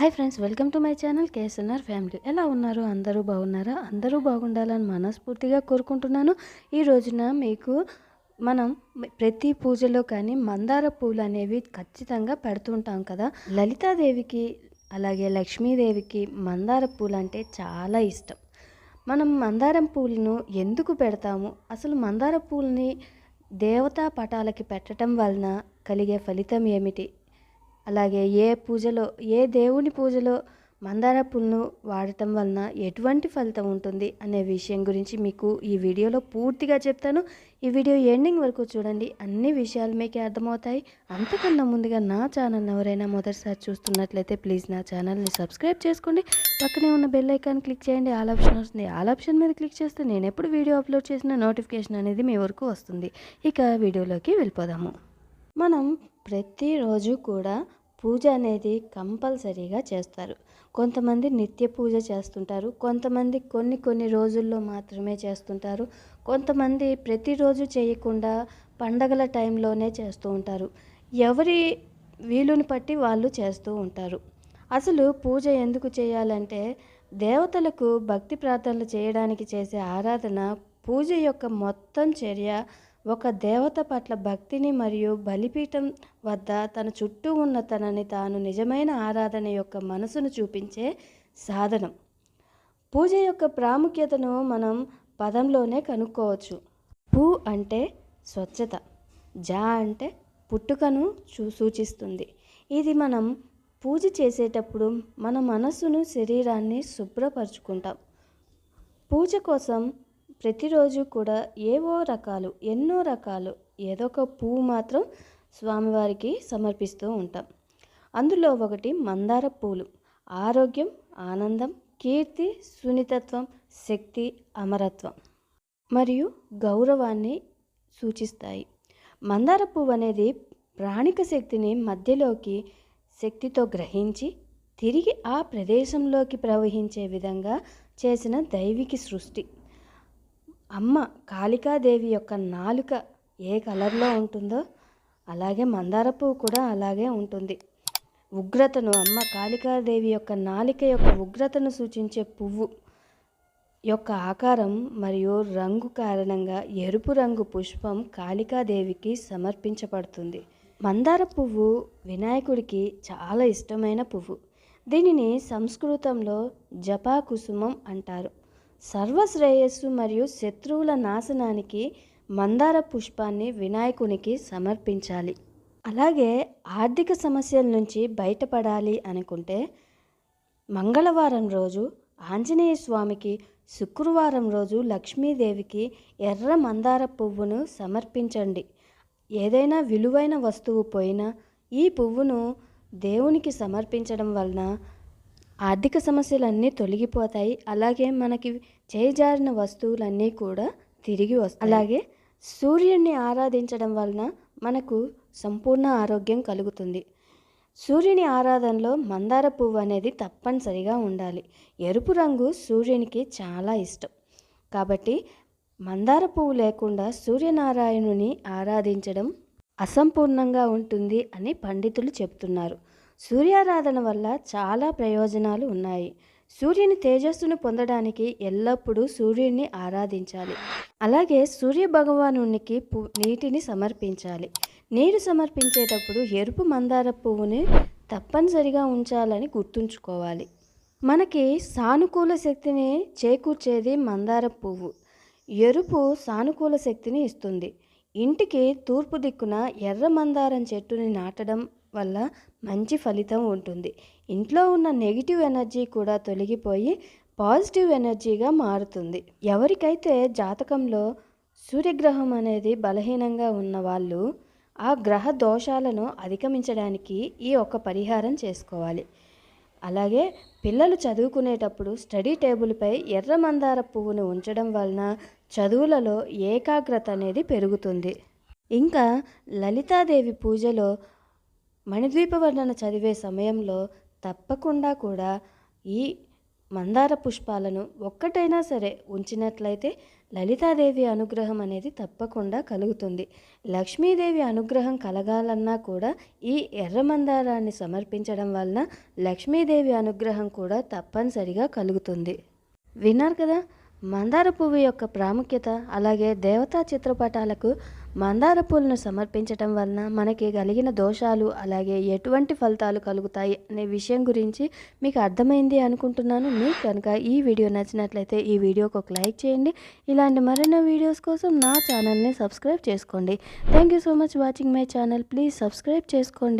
Hi friends welcome to my channel KSNR family ఎలా ఉన్నారు? అందరూ బాగున్నారా? అందరూ బాగుండాలని మనస్ఫూర్తిగా కోరుకుంటున్నాను. ఈ రోజున మీకు మనం ప్రతి పూజలో కానీ మందార పూలు అనేవి ఖచ్చితంగా పెడుతుంటాం కదా. లలితాదేవికి అలాగే లక్ష్మీదేవికి మందార పూలు అంటే చాలా ఇష్టం. మనం మందారం పూలను ఎందుకు పెడతాము? అసలు మందార పూలని దేవతా పటాలకి పెట్టడం వలన కలిగే ఫలితం ఏమిటి? అలాగే ఏ పూజలో ఏ దేవుని పూజలో మందార పూలను వాడటం వలన ఎటువంటి ఫలితం ఉంటుంది అనే విషయం గురించి మీకు ఈ వీడియోలో పూర్తిగా చెప్తాను. ఈ వీడియో ఎండింగ్ వరకు చూడండి. అన్ని విషయాలు మీకు అర్థమవుతాయి. అంతకన్నా ముందుగా నా ఛానల్ ఎవరైనా మొదటిసారి చూస్తున్నట్లయితే ప్లీజ్ నా ఛానల్ని సబ్స్క్రైబ్ చేసుకోండి. పక్కనే ఉన్న బెల్ ఐకాన్ క్లిక్ చేయండి. ఆల్ ఆప్షన్ వస్తుంది. ఆల్ ఆప్షన్ మీద క్లిక్ చేస్తే నేను ఎప్పుడు వీడియో అప్లోడ్ చేసిన నోటిఫికేషన్ అనేది మీ వరకు వస్తుంది. ఇక వీడియోలోకి వెళ్ళిపోదాము. మనం ప్రతిరోజు కూడా పూజ అనేది కంపల్సరీగా చేస్తారు. కొంతమంది నిత్య పూజ చేస్తుంటారు. కొంతమంది కొన్ని కొన్ని రోజుల్లో మాత్రమే చేస్తుంటారు. కొంతమంది ప్రతిరోజు చేయకుండా పండగల టైంలోనే చేస్తూ ఉంటారు. ఎవరి వీలుని బట్టి వాళ్ళు చేస్తూ ఉంటారు. అసలు పూజ ఎందుకు చేయాలంటే దేవతలకు భక్తి ప్రార్థనలు చేయడానికి చేసే ఆరాధన పూజ యొక్క మొత్తం చర్య ఒక దేవత పట్ల భక్తిని మరియు బలిపీఠం వద్ద తన చుట్టూ ఉన్న తనని తాను నిజమైన ఆరాధన యొక్క మనసును చూపించే సాధనం. పూజ యొక్క ప్రాముఖ్యతను మనం పదంలోనే కనుక్కోవచ్చు. పూ అంటే స్వచ్ఛత జా అంటే పుట్టుకను చూ సూచిస్తుంది. ఇది మనం పూజ చేసేటప్పుడు మన మనస్సును శరీరాన్ని శుభ్రపరుచుకుంటాం. పూజ కోసం ప్రతిరోజు కూడా ఏవో రకాలు ఎన్నో రకాలు ఏదో ఒక పువ్వు మాత్రం స్వామివారికి సమర్పిస్తూ ఉంటాం. అందులో ఒకటి మందార పూలు. ఆరోగ్యం ఆనందం కీర్తి సున్నితత్వం శక్తి అమరత్వం మరియు గౌరవాన్ని సూచిస్తాయి. మందార పువ్వు అనేది ప్రాణిక శక్తిని మధ్యలోకి శక్తితో గ్రహించి తిరిగి ఆ ప్రదేశంలోకి ప్రవహించే విధంగా చేసిన దైవికి సృష్టి. అమ్మ కాళికాదేవి యొక్క నాలుక ఏ కలర్లో ఉంటుందో అలాగే మందార పువ్వు కూడా అలాగే ఉంటుంది. ఉగ్రతను అమ్మ కాళికాదేవి యొక్క నాలిక యొక్క ఉగ్రతను సూచించే పువ్వు యొక్క ఆకారం మరియు రంగు కారణంగా ఎరుపు రంగు పుష్పం కాళికాదేవికి సమర్పించబడుతుంది. మందార పువ్వు వినాయకుడికి చాలా ఇష్టమైన పువ్వు. దీనిని సంస్కృతంలో జపా కుసుమం అంటారు. సర్వశ్రేయస్సు మరియు శత్రువుల నాశనానికి మందార పుష్పాన్ని వినాయకునికి సమర్పించాలి. అలాగే ఆర్థిక సమస్యల నుంచి బయటపడాలి అనుకుంటే మంగళవారం రోజు ఆంజనేయ స్వామికి శుక్రవారం రోజు లక్ష్మీదేవికి ఎర్ర మందార పువ్వును సమర్పించండి. ఏదైనా విలువైన వస్తువు పోయినా ఈ పువ్వును దేవునికి సమర్పించడం వలన ఆర్థిక సమస్యలన్నీ తొలగిపోతాయి. అలాగే మనకి చేజారిన వస్తువులన్నీ కూడా తిరిగి వస్తాయి. అలాగే సూర్యుడిని ఆరాధించడం వలన మనకు సంపూర్ణ ఆరోగ్యం కలుగుతుంది. సూర్యుని ఆరాధనలో మందార పువ్వు అనేది తప్పనిసరిగా ఉండాలి. ఎరుపు రంగు సూర్యునికి చాలా ఇష్టం. కాబట్టి మందార పువ్వు లేకుండా సూర్యనారాయణుని ఆరాధించడం అసంపూర్ణంగా ఉంటుంది అని పండితులు చెప్తున్నారు. సూర్యారాధన వల్ల చాలా ప్రయోజనాలు ఉన్నాయి. సూర్యుని తేజస్సును పొందడానికి ఎల్లప్పుడూ సూర్యుడిని ఆరాధించాలి. అలాగే సూర్య భగవానునికి పు నీటిని సమర్పించాలి. నీరు సమర్పించేటప్పుడు ఎరుపు మందార పువ్వుని తప్పనిసరిగా ఉంచాలని గుర్తుంచుకోవాలి. మనకి సానుకూల శక్తిని చేకూర్చేది మందార పువ్వు. ఎరుపు సానుకూల శక్తిని ఇస్తుంది. ఇంటికి తూర్పు దిక్కున ఎర్ర మందారం చెట్టుని నాటడం వల్ల మంచి ఫలితం ఉంటుంది. ఇంట్లో ఉన్న నెగిటివ్ ఎనర్జీ కూడా తొలగిపోయి పాజిటివ్ ఎనర్జీగా మారుతుంది. ఎవరికైతే జాతకంలో సూర్యగ్రహం అనేది బలహీనంగా ఉన్న వాళ్ళు ఆ గ్రహ దోషాలను అధిగమించడానికి ఈ ఒక పరిహారం చేసుకోవాలి. అలాగే పిల్లలు చదువుకునేటప్పుడు స్టడీ టేబుల్పై ఎర్ర మందార పువ్వును ఉంచడం వలన చదువులలో ఏకాగ్రత అనేది పెరుగుతుంది. ఇంకా లలితాదేవి పూజలో మణిద్వీప వర్ణన చదివే సమయంలో తప్పకుండా కూడా ఈ మందార పుష్పాలను ఒక్కటైనా సరే ఉంచినట్లయితే లలితాదేవి అనుగ్రహం అనేది తప్పకుండా కలుగుతుంది. లక్ష్మీదేవి అనుగ్రహం కలగాలన్నా కూడా ఈ ఎర్ర మందారాన్ని సమర్పించడం వలన లక్ష్మీదేవి అనుగ్రహం కూడా తప్పనిసరిగా కలుగుతుంది. విన్నారు కదా? మందార పువ్వు యొక్క ప్రాముఖ్యత అలాగే దేవతా చిత్రపటాలకు మందార పూలను సమర్పించటం వలన మనకి కలిగిన దోషాలు అలాగే ఎటువంటి ఫలితాలు కలుగుతాయి అనే విషయం గురించి మీకు అర్థమైంది అనుకుంటున్నాను. మీకు కనుక ఈ వీడియో నచ్చినట్లయితే ఈ వీడియోకి ఒక లైక్ చేయండి. ఇలాంటి మరెన్నో వీడియోస్ కోసం నా ఛానల్ని సబ్స్క్రైబ్ చేసుకోండి. Thank you so much watching my channel. Please subscribe చేసుకోండి.